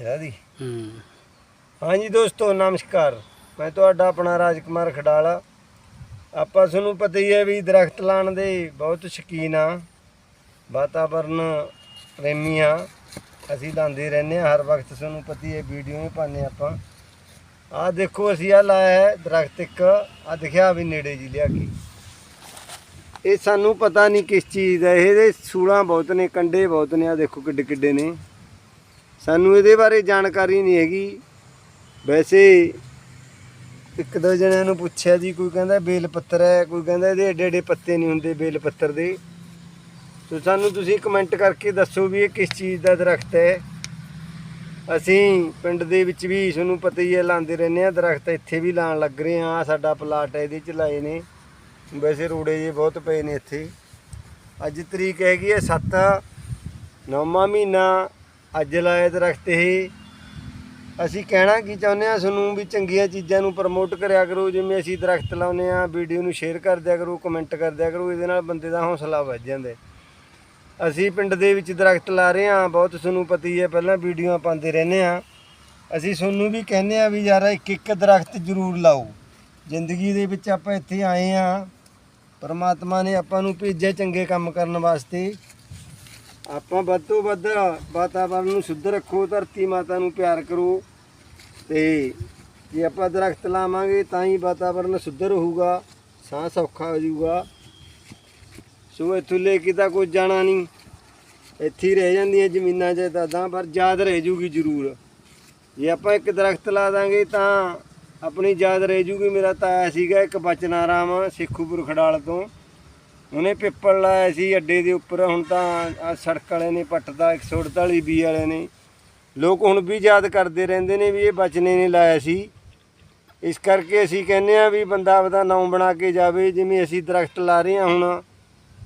ਇੱਥੇ ਦੀ। ਹੂੰ। ਹਾਂਜੀ ਦੋਸਤੋ ਨਮਸਕਾਰ। ਮੈਂ ਤੁਹਾਡਾ ਆਪਣਾ ਰਾਜਕੁਮਾਰ ਖਡਾਲਾ। ਆਪਾਂ ਤੁਹਾਨੂੰ ਪਤਾ ਹੀ ਹੈ ਵੀ ਦਰਖਤ ਲਾਉਣ ਦੇ ਬਹੁਤ ਸ਼ੌਕੀਨ ਆ ਵਾਤਾਵਰਨ ਪ੍ਰੇਮੀ ਆ ਅਸੀਂ ਲਾਉਂਦੇ ਰਹਿੰਦੇ ਆ ਹਰ ਵਕਤ ਤੁਹਾਨੂੰ ਪਤਾ ਹੀ ਹੈ ਵੀਡੀਓ ਵੀ ਪਾਉਂਦੇ ਆਪਾਂ। ਆਹ ਦੇਖੋ ਅਸੀਂ ਆ ਲਾਇਆ ਹੈ ਦਰਖਤ ਇੱਕ। ਆ ਦਿਖਿਆ ਵੀ ਨੇੜੇ ਜੀ ਲਿਆ ਕੇ। ਇਹ ਸਾਨੂੰ ਪਤਾ ਨਹੀਂ ਕਿਸ ਚੀਜ਼ ਦਾ। ਇਹਦੇ ਸੂਲਾਂ ਬਹੁਤ ਨੇ ਕੰਡੇ ਬਹੁਤ ਨੇ। ਆ ਦੇਖੋ ਕਿੱਡੇ ਕਿੱਡੇ ਨੇ। ਸਾਨੂੰ ਇਹਦੇ ਬਾਰੇ ਜਾਣਕਾਰੀ ਨਹੀਂ ਹੈਗੀ। ਵੈਸੇ ਇੱਕ ਦੋ ਜਣਿਆਂ ਨੂੰ ਪੁੱਛਿਆ ਜੀ, ਕੋਈ ਕਹਿੰਦਾ ਬੇਲ ਪੱਤਰ ਹੈ, ਕੋਈ ਕਹਿੰਦਾ ਇਹਦੇ ਏਡੇ ਏਡੇ ਪੱਤੇ ਨਹੀਂ ਹੁੰਦੇ ਬੇਲ ਪੱਤਰ ਦੇ। ਸੋ ਸਾਨੂੰ ਤੁਸੀਂ ਕਮੈਂਟ ਕਰਕੇ ਦੱਸੋ ਵੀ ਇਹ ਕਿਸ ਚੀਜ਼ ਦਾ ਦਰਖਤ ਹੈ। ਅਸੀਂ ਪਿੰਡ ਦੇ ਵਿੱਚ ਵੀ ਤੁਹਾਨੂੰ ਪਤਾ ਹੀ ਹੈ, ਲਾਉਂਦੇ ਰਹਿੰਦੇ ਆ ਦਰਖਤ ਇੱਥੇ ਵੀ ਲਾਉਣ ਲੱਗ ਰਹੇ ਆ ਸਾਡਾ ਪਲਾਟ ਹੈ, ਇਹਦੇ ਚ ਲਾਏ ਨੇ। ਵੈਸੇ ਰੋੜੇ ਜੇ ਬਹੁਤ ਪਏ ਨੇ ਇੱਥੇ। ਅੱਜ ਤਰੀਕ ਹੈਗੀ ਹੈ 7 ਨੌਵਾਂ ਮਹੀਨਾ ਅੱਜ ਲਾਏ ਦਰਖਤ ਇਹ ਅਸੀਂ ਕਹਿਣਾ ਕੀ ਚਾਹੁੰਦੇ ਆ ਤੁਹਾਨੂੰ ਵੀ ਚੰਗੀਆਂ ਚੀਜ਼ਾਂ ਨੂੰ ਪ੍ਰਮੋਟ ਕਰਿਆ ਕਰੋ। ਜਿਵੇਂ ਅਸੀਂ ਦਰਖਤ ਲਾਉਂਦੇ ਆ ਵੀਡੀਓ ਨੂੰ ਸ਼ੇਅਰ ਕਰ ਦਿਆ ਕਰੋ ਕਮੈਂਟ ਕਰ ਦਿਆ ਕਰੋ, ਇਹਦੇ ਨਾਲ ਬੰਦੇ ਦਾ ਹੌਸਲਾ ਵੱਧ ਜਾਂਦਾ ਅਸੀਂ ਪਿੰਡ ਦੇ ਵਿੱਚ ਦਰਖਤ ਲਾ ਰਹੇ ਆ ਬਹੁਤ ਤੁਹਾਨੂੰ ਪਤੀ ਹੈ ਪਹਿਲਾਂ ਵੀਡੀਓਆਂ ਪਾਉਂਦੇ ਰਹਿੰਦੇ ਆ ਅਸੀਂ ਤੁਹਾਨੂੰ ਵੀ ਕਹਿੰਦੇ ਆ ਵੀ ਯਾਰ ਇੱਕ ਇੱਕ ਦਰਖਤ ਜ਼ਰੂਰ ਲਾਓ। ਜ਼ਿੰਦਗੀ ਦੇ ਵਿੱਚ ਆਪਾਂ ਇੱਥੇ ਆਏ ਆ ਪਰਮਾਤਮਾ ਨੇ ਆਪਾਂ ਨੂੰ ਭੇਜਿਆ ਚੰਗੇ ਕੰਮ ਕਰਨ ਵਾਸਤੇ। ਆਪਾਂ ਵੱਧ ਤੋਂ ਵੱਧ ਵਾਤਾਵਰਨ ਨੂੰ ਸ਼ੁੱਧ ਰੱਖੋ, ਧਰਤੀ ਮਾਤਾ ਨੂੰ ਪਿਆਰ ਕਰੋ। ਤੇ ਜੇ ਆਪਾਂ ਦਰਖਤ ਲਾਵਾਂਗੇ, ਤਾਂ ਹੀ ਵਾਤਾਵਰਨ ਸ਼ੁੱਧ ਰਹੂਗਾ, ਸਾਹ ਸੌਖਾ ਹੋ ਜਾਊਗਾ। ਸੋ ਇੱਥੋਂ ਲੈ ਕੇ ਤਾਂ ਕੋਈ ਜਾਣਾ ਨਹੀਂ। ਇੱਥੇ ਹੀ ਰਹਿ ਜਾਂਦੀਆਂ ਜ਼ਮੀਨਾਂ ਜਾਇਦਾਦਾਂ, ਪਰ ਯਾਦ ਰਹਿ ਜੂਗੀ ਜ਼ਰੂਰ। ਜੇ ਆਪਾਂ ਇੱਕ ਦਰਖਤ ਲਾ ਦਾਂਗੇ, ਤਾਂ ਆਪਣੀ ਯਾਦ ਰਹਿ ਜੂਗੀ। ਮੇਰਾ ਤਾਇਆ ਸੀਗਾ ਇੱਕ ਬਚਨਾਰਾਮ, ਸੇਖੂਪੁਰ ਖੜਾਲ ਤੋਂ। ਉਹਨੇ ਪਿੱਪਲ ਲਾਇਆ ਸੀ ਅੱਡੇ ਦੇ ਉੱਪਰ, ਹੁਣ ਤਾਂ ਆਹ ਸੜਕ ਵਾਲੇ ਨੇ ਪੱਟਦਾ 148 ਬੀ ਵਾਲੇ ਨੇ। ਲੋਕ ਹੁਣ ਵੀ ਯਾਦ ਕਰਦੇ ਰਹਿੰਦੇ ਨੇ ਵੀ ਇਹ ਬਚਨੇ ਨੇ ਲਾਇਆ ਸੀ। ਇਸ ਕਰਕੇ ਅਸੀਂ ਕਹਿੰਦੇ ਆ ਵੀ ਬੰਦਾ ਆਪਦਾ ਨਾਮ ਬਣਾ ਕੇ ਜਾਵੇ, ਜਿਵੇਂ ਅਸੀਂ ਦਰਖਤ ਲਾ ਰਹੇ ਹਾਂ ਹੁਣ।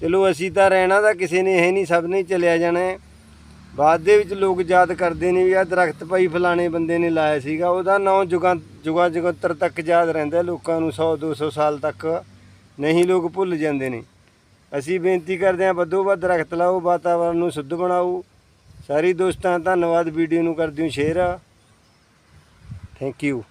ਚਲੋ ਅਸੀਂ ਤਾਂ ਰਹਿਣਾ ਤਾਂ ਕਿਸੇ ਨੇ ਹੈ ਨਹੀਂ ਸਭ ਨੇ ਚਲਿਆ ਜਾਣਾ ਬਾਅਦ ਦੇ ਵਿੱਚ ਲੋਕ ਯਾਦ ਕਰਦੇ ਨੇ ਵੀ ਆਹ ਦਰਖਤ ਭਾਈ ਫਲਾਣੇ ਬੰਦੇ ਨੇ ਲਾਇਆ ਸੀਗਾ। ਉਹਦਾ ਨਾਂ ਜੁਗਾਂ ਜੁਗਾਂ ਜੁਗੰਤਰ ਤੱਕ ਯਾਦ ਰਹਿੰਦਾ ਲੋਕਾਂ ਨੂੰ 100 200 ਸਾਲ ਤੱਕ। ਨਹੀਂ ਲੋਕ ਭੁੱਲ ਜਾਂਦੇ ਨੇ। ਅਸੀਂ ਬੇਨਤੀ ਕਰਦੇ ਹਾਂ ਵੱਧੋ ਵੱਧ ਦਰਖਤ ਲਾਓ, ਵਾਤਾਵਰਨ ਨੂੰ ਸ਼ੁੱਧ ਬਣਾਓ। ਸਾਰੀ ਦੋਸਤਾਂ, ਧੰਨਵਾਦ ਵੀਡੀਓ ਨੂੰ ਕਰ ਦਿਓ ਸ਼ੇਅਰ। Thank you